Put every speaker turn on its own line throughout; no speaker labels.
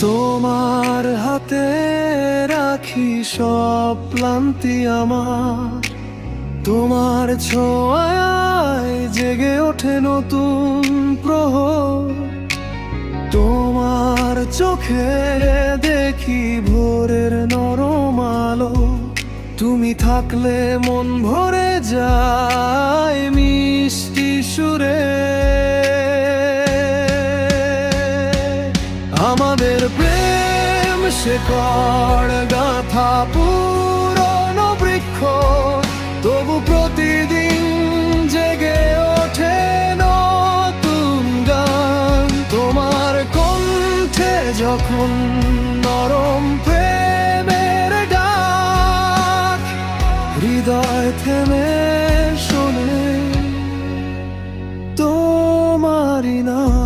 তোমার হাতে রাখি সব ক্লান্তি আমার। তোমার ছোঁয়ায় জেগে ওঠে নতুন প্রহর। তোমার চোখে দেখি ভোরের নরম আলো। তুমি থাকলে মন ভরে যায়। শেকড় গাথা পুরনো বৃক্ষ, তবু প্রতিদিন জেগে ওঠে নতুন গান। তোমার কণ্ঠে যখন নরম প্রেমের ডাক, হৃদয় থেমে শোনে, তোমারই নাম।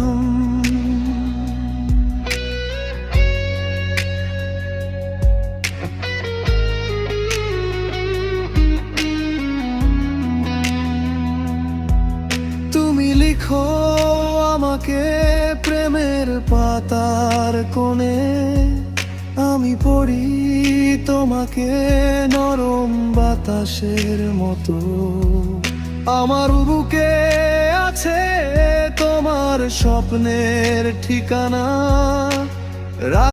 লিখো আমাকে প্রেমের পাতার কোণে। আমি পড়ি তোমাকে নরম বাতাসের মতো। আমার বুকে আছে তোমার স্বপ্নের ঠিকানা।